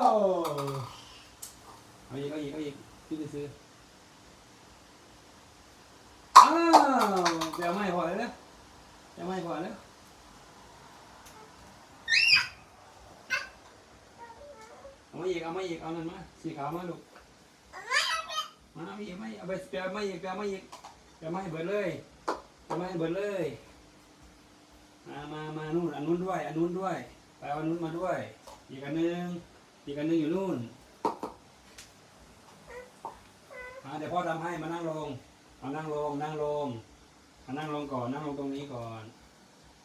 เอาอีกเอาอีกเอาอีกพี่จะซื้ออ้าวเดี๋ยวไม่พอแล้วนะเดี๋ยวไม่พอแล้วเอามาอีกเอามาอีกเอานั่นมาสีขาวมาลูกมาเอาอีกไม่เอาไปเปียไม่อีกเปียไม่อีกเปียไม่เบิดเลยเปียไม่เบิดเลยมามามานู่นอันนู้นด้วยอันนู้นด้วยไปเอาอันนู้นมาด้วยอีกอันหนึง อีกอันนึงอยู่นู่นมาเดี๋ยวพ่อทำให้มานั่งลงมานั่งลงนั่งลงมานั่งลงก่อน นั่งลงตรงนี้ก่อน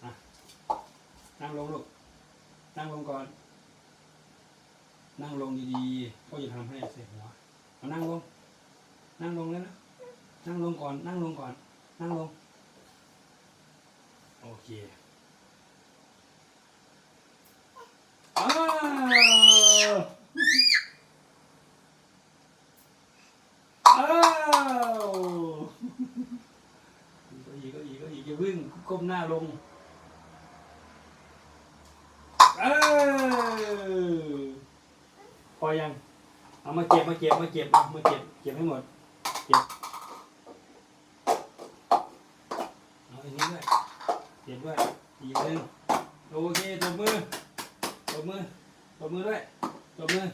อะนั่งลงลูกนั่งลงก่อน นั่งลงดีๆพ่อจะทำให้เสร็จหัวเอานั่งลง นั่งลงแล้วนะนั่งลงก่อน นั่งลงก่อน นั่งลง โอเค อ้าวอ้าวก็อีกก็อีกก็อีกอย่าวิ่งก้มหน้าลงเออพอยังเอามาเก็บมาเก็บมาเก็บมาเก็บเก็บให้หมดเก็บเอาอันนี้ด้วยเก็บด้วยอีกหนึ่งโอเคตบมือตบมือตบมือด้วยตบมือ